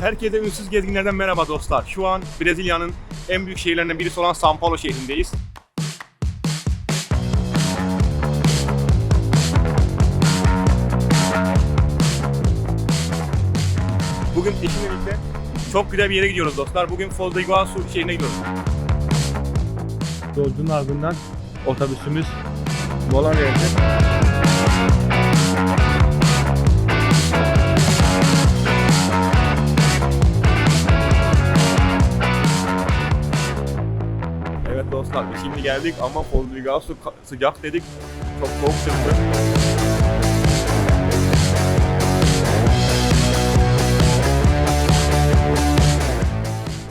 Herkese ünsüz gezginlerden merhaba dostlar. Şu an Brezilya'nın en büyük şehirlerinden birisi olan São Paulo şehrindeyiz. Bugün eşimle birlikte çok güzel bir yere gidiyoruz dostlar. Bugün Foz do Iguaçu şehrine gidiyoruz. Yolcunun ardından otobüsümüz mola verdi. Biz şimdi geldik ama ka- sıcak dedik. Çok soğuk çıktı.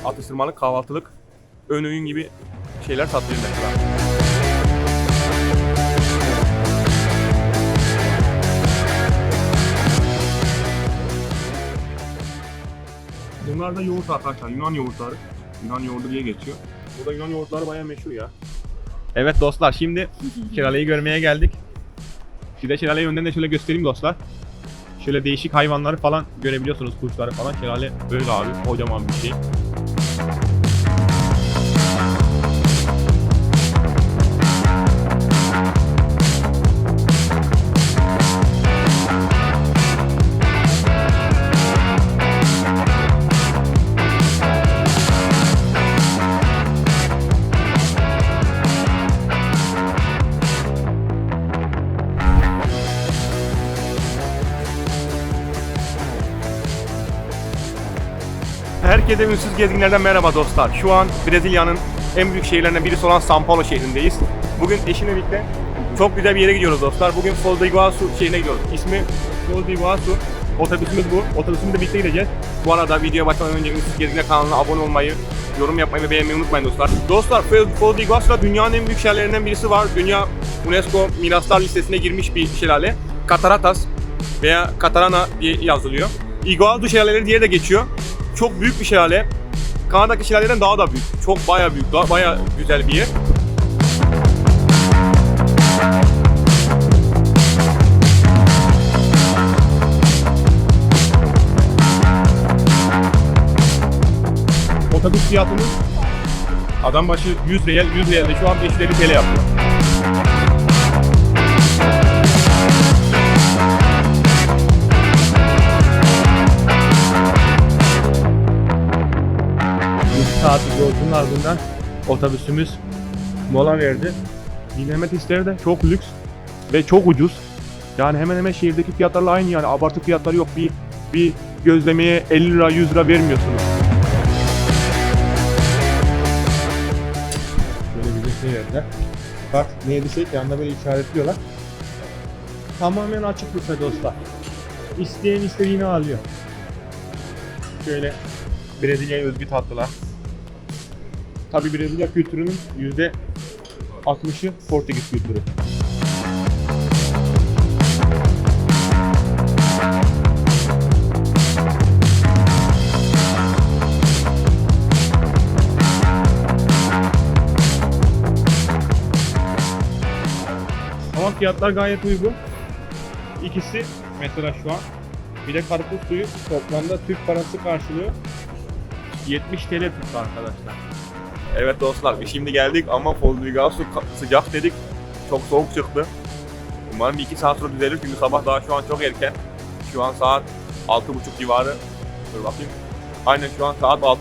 Atıştırmalık, kahvaltılık, ön öğün gibi şeyler satılıyor. Bunlar da yoğurt arkadaşlar. Yunan yoğurtları. Yunan yoğurdu diye geçiyor. Burada Yunan yoğurtları bayağı meşhur ya. Evet dostlar şimdi şelaleyi görmeye geldik. Size şelaleyi önden de şöyle göstereyim dostlar. Şöyle değişik hayvanları falan görebiliyorsunuz kuşları falan. Şelale böyle abi kocaman bir şey. Herkese ünsüz gezginlerden merhaba dostlar. Şu an Brezilya'nın en büyük şehirlerinden birisi olan São Paulo şehrindeyiz. Bugün eşimle birlikte çok güzel bir yere gidiyoruz dostlar. Bugün Foz do Iguaçu şehrine gidiyoruz. İsmi Foz do Iguaçu. Otobüsümüz bu. Otobüsümüzle birlikte gideceğiz. Bu arada video başlamadan önce Ünsüz Gezginler kanalına abone olmayı, yorum yapmayı ve beğenmeyi unutmayın dostlar. Dostlar Foz do Iguaçu'da dünyanın en büyük şelalelerinden birisi var. Dünya UNESCO Miraslar listesine girmiş bir şelale. Cataratas veya Catarana diye yazılıyor. Iguazu şelaleleri diye de geçiyor. Çok büyük bir şelale. Kanada'daki şelalelerden daha da büyük. Çok baya büyük, daha baya güzel bir yer. Otobüs fiyatımız adam başı 100 riyal, 100 riyal şu an 550 TL yapıyor. Yolculuğun ardından otobüsümüz mola verdi. Dinleme testleri de çok lüks ve çok ucuz. Yani hemen hemen şehirdeki fiyatlarla aynı yani abartı fiyatları yok. Bir bir gözlemeye 50 lira 100 lira vermiyorsunuz. Böyle bir şey verdiler. Bak ne desek yanında böyle işaretliyorlar. Tamamen açık büfe dostlar. İsteyen istediğini alıyor. Şöyle Brezilya'ya özgü tatlılar. Tabi Brezilya kültürünün yüzde 60'ı Portekiz kültürü. Ama fiyatlar gayet uygun. İkisi mesela şu an bir de karpuz suyu toplamda Türk parası karşılıyor. 70 TL tuttu arkadaşlar. Evet dostlar biz şimdi geldik ama Fozligasu sıcak dedik. Çok soğuk çıktı. Umarım bir iki saat sonra düzelir çünkü sabah daha şu an çok erken. Şu an saat 6.30 civarı. Dur bakayım. Aynen şu an saat 6.40.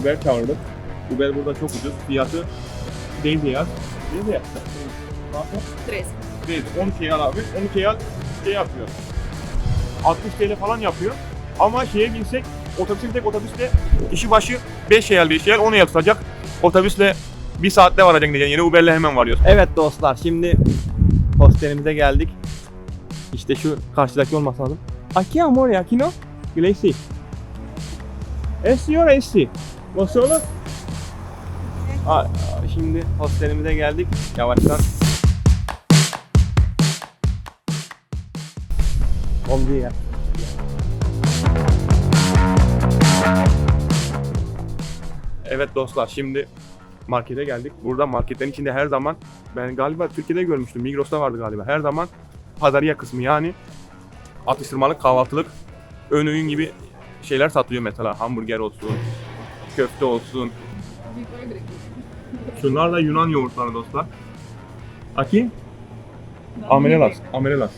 Uber çağırdım. Uber burada çok ucuz. Fiyatı değil yaz. Değil yaz. Tres. Değil. 12 al abi. 12 al şey yapıyor. 60 TL falan yapıyor. Ama şeye binsek otobüse tek otobüsle kişi başı 5 hayal 5 hayal 10 hayal tutacak. Otobüsle bir saatte varacak diyeceksin. Yine Uber'le hemen varıyorsun. Evet dostlar şimdi hostelimize geldik. İşte şu karşıdaki olması lazım. Aquí amor, aquí no? Glacy. Es señora esti. ¿Vos solo? Aa, Şimdi hostelimize geldik. Yavaştan Bom dia. Evet dostlar şimdi markete geldik. Burada marketlerin içinde her zaman ben galiba Türkiye'de görmüştüm. Migros'ta vardı galiba. Her zaman pazarıya kısmı yani atıştırmalık, kahvaltılık, ön öğün gibi şeyler satılıyor mesela hamburger olsun, köfte olsun. Şunlar da Yunan yoğurtları dostlar. Aki? Amerelas, amerelas.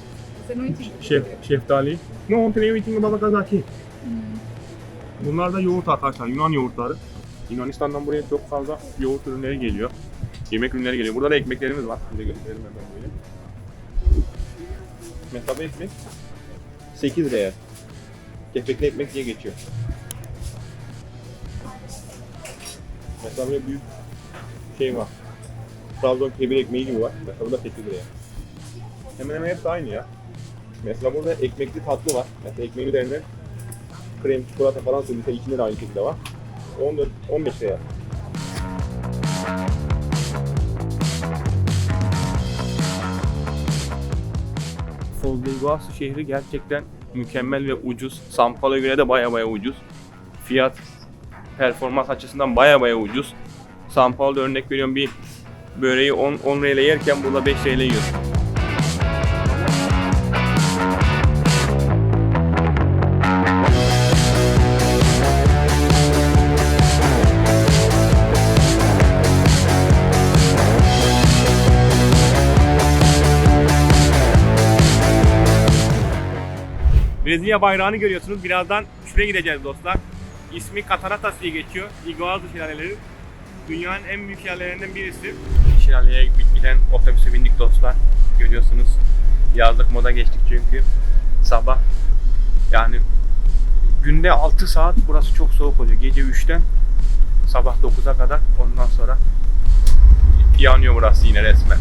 Şef, şeftali. No, on tane eating baba kazaki. Bunlar da yoğurt arkadaşlar, Yunan yoğurtları. Yunanistan'dan buraya çok fazla yoğurt ürünleri geliyor. Yemek ürünleri geliyor. Burada da ekmeklerimiz var. Size gösterelim hemen böyle. Mesela bu ekmek 8 liraya. Kepekli ekmek diye geçiyor. Mesela büyük şey var. Trabzon kebir ekmeği gibi var. Mesela bu da 8 liraya. Hemen hemen hepsi aynı ya. Mesela burada ekmekli tatlı var. Mesela ekmeğin üzerinde krem, çikolata falan sürülüyor. İçinde de aynı şekilde var. 14, 15 liraya. Foz do Iguaçu şehri gerçekten mükemmel ve ucuz. São Paulo'ya göre de baya baya ucuz. Fiyat performans açısından baya baya ucuz. São Paulo'da örnek veriyorum bir böreği 10, 10 TL yerken burada 5 TL yiyorsun. Brezilya bayrağını görüyorsunuz. Birazdan şuraya gideceğiz dostlar. İsmi Cataratas diye geçiyor. Iguazu şelaleleri. Dünyanın en büyük şelalelerinden birisi. Şelaleye giden otobüse bindik dostlar. Görüyorsunuz. Yazlık moda geçtik çünkü. Sabah yani günde 6 saat burası çok soğuk oluyor. Gece 3'ten sabah 9'a kadar ondan sonra yanıyor burası yine resmen.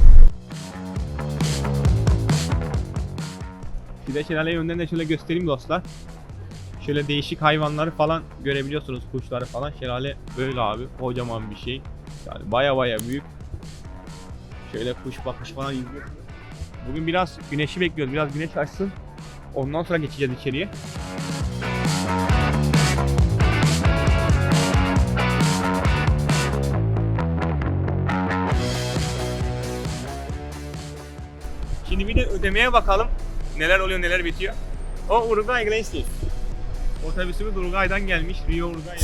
Size şelaleyi önden de şöyle göstereyim dostlar. Şöyle değişik hayvanları falan görebiliyorsunuz. Kuşları falan. Şelale böyle abi. Kocaman bir şey. Yani baya baya büyük. Şöyle kuş bakış falan izliyorsunuz. Bugün biraz güneşi bekliyoruz. Biraz güneş açsın. Ondan sonra geçeceğiz içeriye. Şimdi bir de ödemeye bakalım. Neler oluyor neler bitiyor. O Uruguay Glacier. Otobüsümüz Uruguay'dan gelmiş. Rio Uruguay.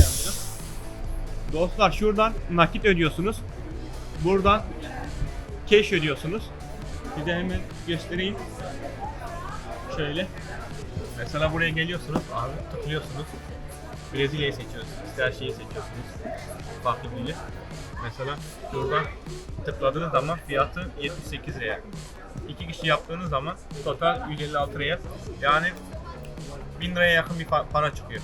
Dostlar şuradan nakit ödüyorsunuz. Buradan cash ödüyorsunuz. Bir de hemen göstereyim. Şöyle. Mesela buraya geliyorsunuz. Abi tıklıyorsunuz. Brezilya'yı seçiyorsunuz. İster şeyi seçiyorsunuz. Farklı dili. Mesela şuradan tıkladığınız zaman fiyatı 78 liraya. İki kişi yaptığınız zaman total 156 liraya. Yani 1000 liraya yakın bir pa- para çıkıyor.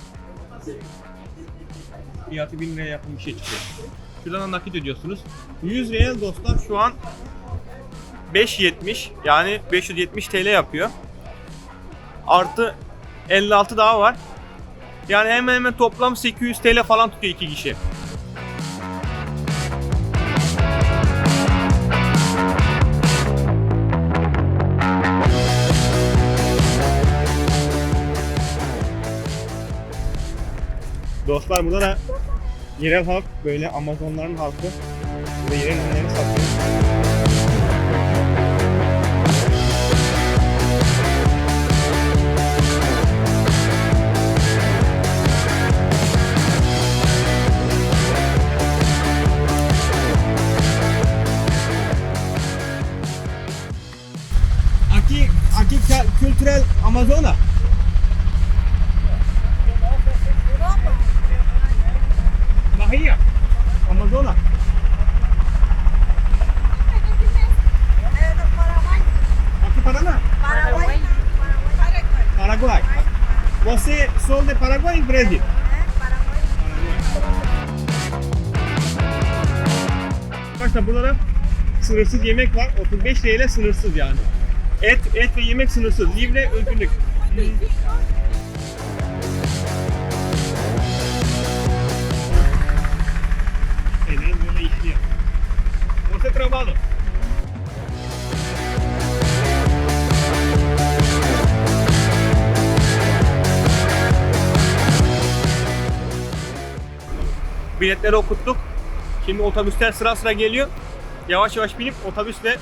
Fiyatı 1000 liraya yakın bir şey çıkıyor. Şuradan da nakit ödüyorsunuz. 100 real dostlar şu an 5.70 yani 570 TL yapıyor. Artı 56 daha var. Yani hemen hemen toplam 800 TL falan tutuyor iki kişi. Dostlar burada da yerel halk böyle Amazonların halkı ve yerel ürünlerini satıyor. Aqui, aqui cultural Amazona. Paraguai. Arkadaşlar burada da sınırsız yemek var. 35 TL sınırsız yani. Et, et ve yemek sınırsız. Livre özgürlük. Biletleri okuttuk. Şimdi otobüsler sıra sıra geliyor. Yavaş yavaş binip otobüsle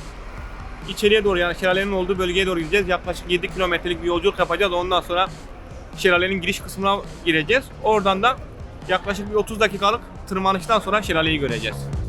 içeriye doğru yani şelalenin olduğu bölgeye doğru gideceğiz. Yaklaşık 7 kilometrelik bir yolculuk yapacağız. Ondan sonra şelalenin giriş kısmına gireceğiz. Oradan da yaklaşık bir 30 dakikalık tırmanıştan sonra şelaleyi göreceğiz.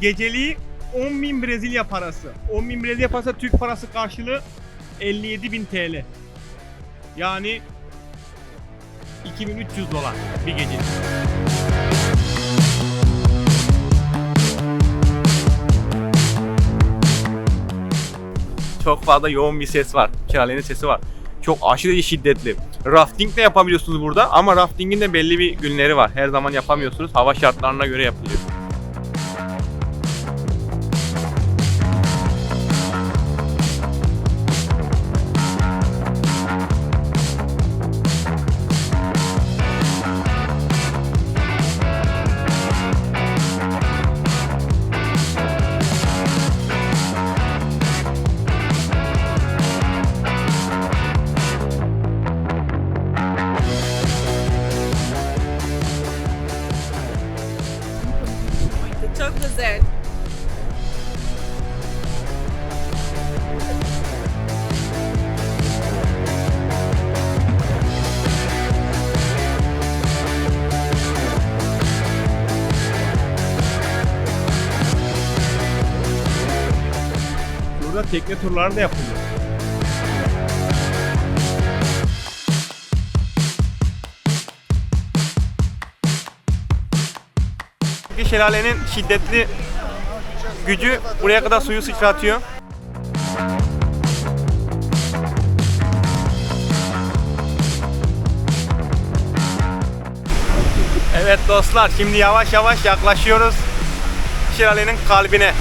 Geceliği 10.000 Brezilya parası. 10.000 Brezilya parası Türk parası karşılığı 57.000 TL. Yani 2300 dolar bir gece. Çok fazla yoğun bir ses var. Kiralenin sesi var. Çok aşırı şiddetli. Rafting de yapabiliyorsunuz burada ama raftingin de belli bir günleri var. Her zaman yapamıyorsunuz. Hava şartlarına göre yapılıyor. Tekne turları da yapılıyor. Şelalenin şiddetli gücü buraya kadar suyu sıçratıyor. Evet dostlar şimdi yavaş yavaş yaklaşıyoruz şelalenin kalbine.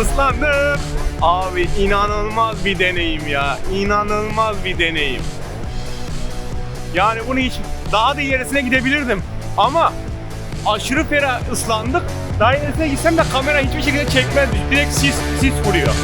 Islandım. Abi inanılmaz bir deneyim ya. İnanılmaz bir deneyim. Yani bunu hiç daha da ilerisine gidebilirdim. Ama aşırı ferah ıslandık. Daha gitsem de kamera hiçbir şekilde çekmezdi. Direkt sis, sis vuruyor.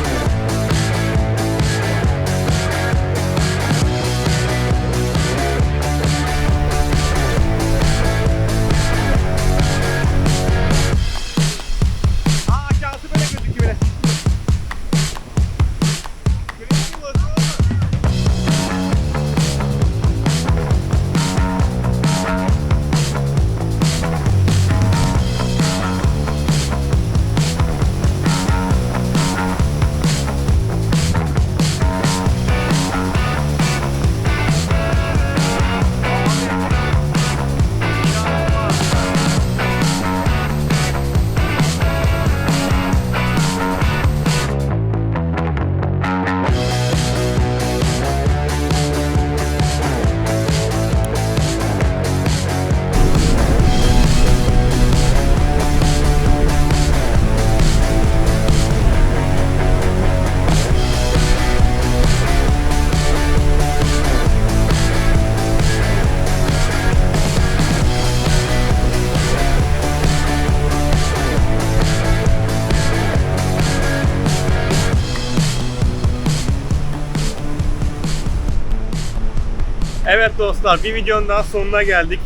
Dostlar bir videonun daha sonuna geldik.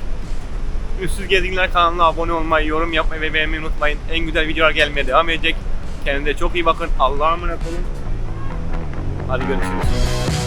Üstsüz Gezginler kanalına abone olmayı, yorum yapmayı ve beğenmeyi unutmayın. En güzel videolar gelmeye devam edecek. Kendinize çok iyi bakın. Allah'a emanet olun. Hadi görüşürüz.